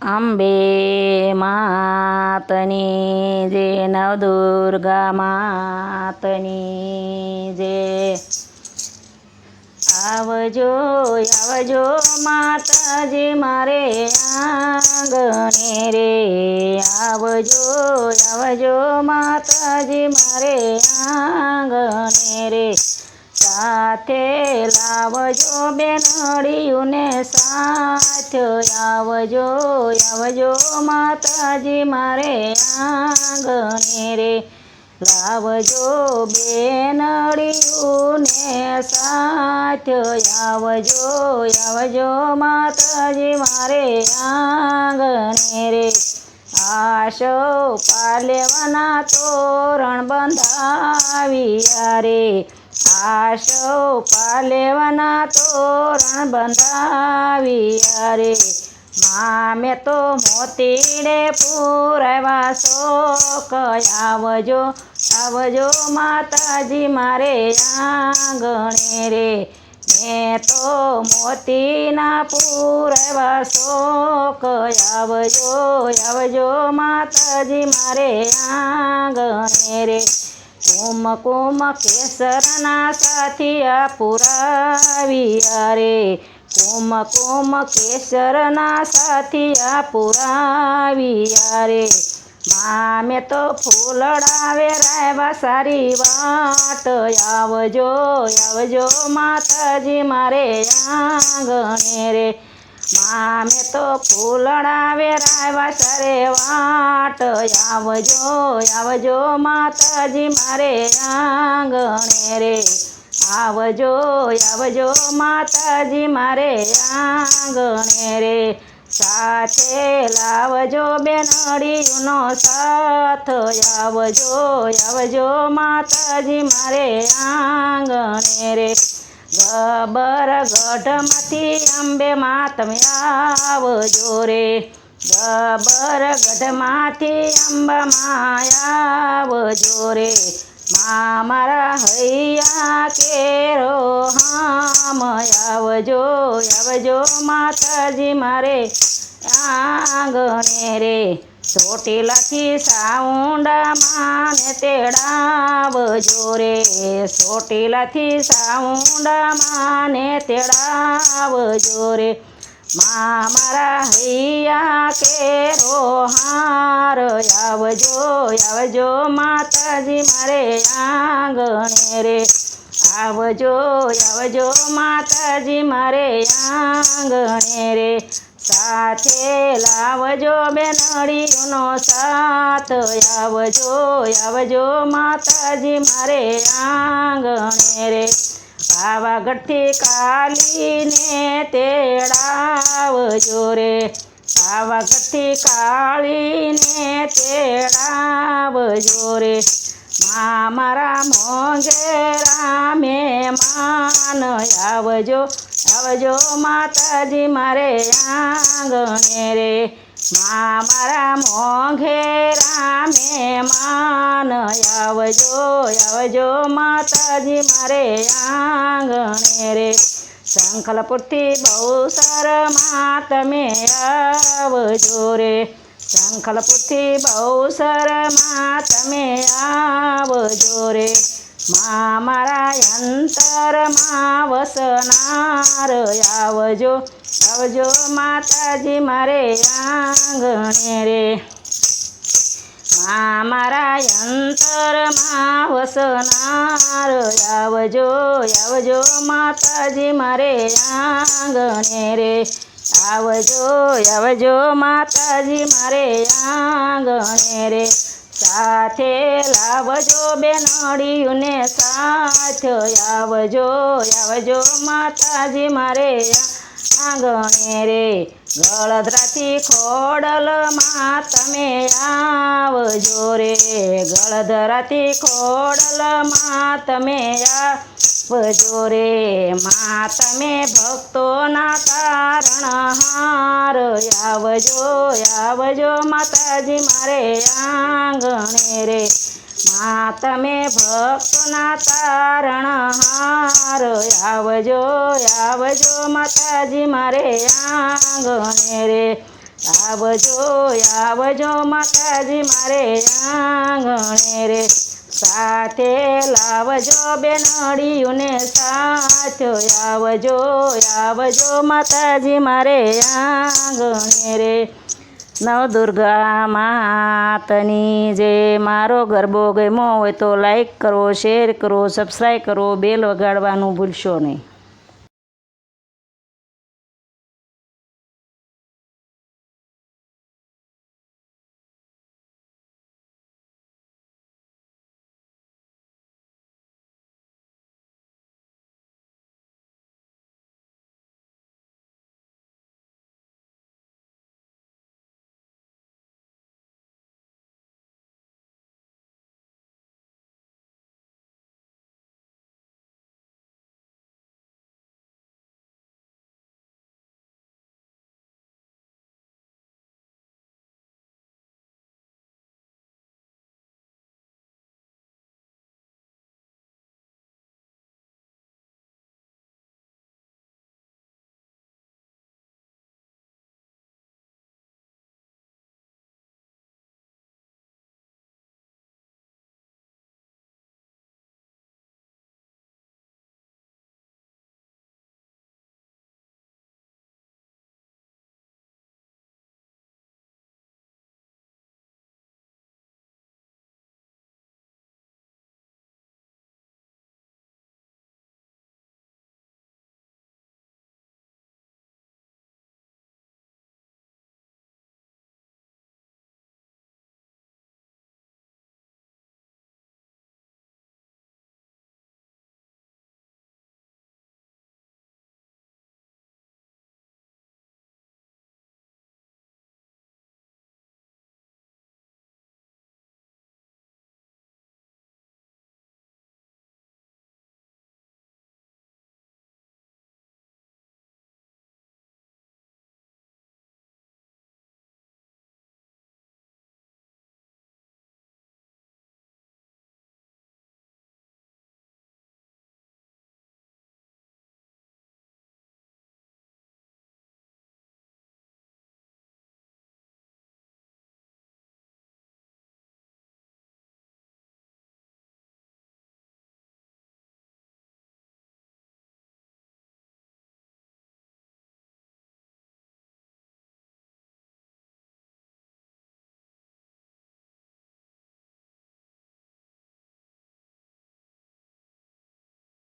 અંબે માતની જે નવદુર્ગા માતની જે આવજો આવજો માતાજી મારે આંગણે રે, આવજો આવજો માતાજી મારે આંગણે રે. સાથે લાવજો બેનડીયુંને સાથ. આવજો આવજો માતાજી, મારે આંગણે રે. લાવજો બેનડીયુંને સાથ. આવજો આવજો માતાજી, મારે આંગણે રે. આશો પાલેવાના તોરણ બંધાવી રે. આશો પાલેવાના તોરણ બંધાવી અરે મામે તો મોતીડે પૂરવા શોક આવજો આવજો માતાજી મારે આંગણે રે. મેં તો મોતીના પૂરવા શોક આવજો આવજો માતાજી મારે આંગણે રે. કુમ કોમ કેસરના સાથિયા પુરાવ્યા રે. કોમ કોમ કેસરના સાથિયા પુરાવ્યા રે. મામે તો ફૂલડાવે રાયવા સારી વાટ. આવજો આવજો માતાજી મારે આંગણે રે. મામે તો ફૂલણા રાયવા સરે વાટ. આવજો આવજો માતાજી, મારે આંગણે રે. આવજો આવજો માતાજી, મારે આંગણે રે. સાથે લાવજો બેનડીનો સાથ. આવજો આવજો માતાજી, મારે આંગણે રે. ગઢમાંથી અંબે માં તમે આવજો રે. ગઢમાંથી અંબામાં આવજો રે. મા મારા હૈયા કેરો હામ આવજો આવજો માતાજી મારે આંગણે રે. ચોટીલાથી સાઉન્ડામાં ને તેડાવજો રે. ચોટીલાથી સાઉન્ડામાં ને તેડાવજો રે. મા મારા હૈયા કેરો હાર આવજો આવજો માતાજી મારે આંગણે રે. આવજો આવજો માતાજી મારે આંગણે રે. સાથે લાવજો બેનડીનો સાથ. આવજો આવજો માતાજી મારે આંગણે રે. પાવાગઢથી કાલીને તેડાવજો રે. પાવાગઢથી કાળીને તેડાવજો રે. મા મારા મોંઘેરા માન આવજો. આવજો માતાજી મારે આંગણે રે. મા મારા મોંઘેરા માન આવજો આવજો માતાજી મારે આંગણે રે. શંખલપુરથી બહુ સરમાં તમે આવજો રે. શંખલપુરથી બહુ સરમાં તમે આવજો રે. મા મારા અંતરમાં વસનાર, આવજો આવજો માતાજી મારે આંગણે રે. મા મારા અંતરમાં વસનાર, આવજો આવજો માતાજી મારે આંગણે રે. આવજો આવજો માતાજી મારે આંગણે રે. સાથે લાવજો બેનડીયુંને સાથ આવજો આવજો માતાજી મારે આંગણે રે. ગળધરાથી ખોડલમાં તમે આવજો રે. ગળધરાથી ખોડલમાં તમે આવજો રે. મા, તમે ભક્તોના તારણ હાર આવજો આવજો માતાજી મારે આંગણે રે. મા તમે ભક્તના તારણ હાર. આવજો આવજો માતાજી મારે આંગણે રે. આવજો આવજો માતાજી મારે આંગણે રે. સાથે લાવજો બેનડીઓને સાથ, આવજો આવજો માતાજી મારે આંગણે રે. નવદુર્ગા માતની જે મારો ગરબો ગમ્યો હોય તો લાઈક કરો શેર કરો સબસ્ક્રાઈબ કરો બેલ વગાડવાનું ભૂલશો નહીં.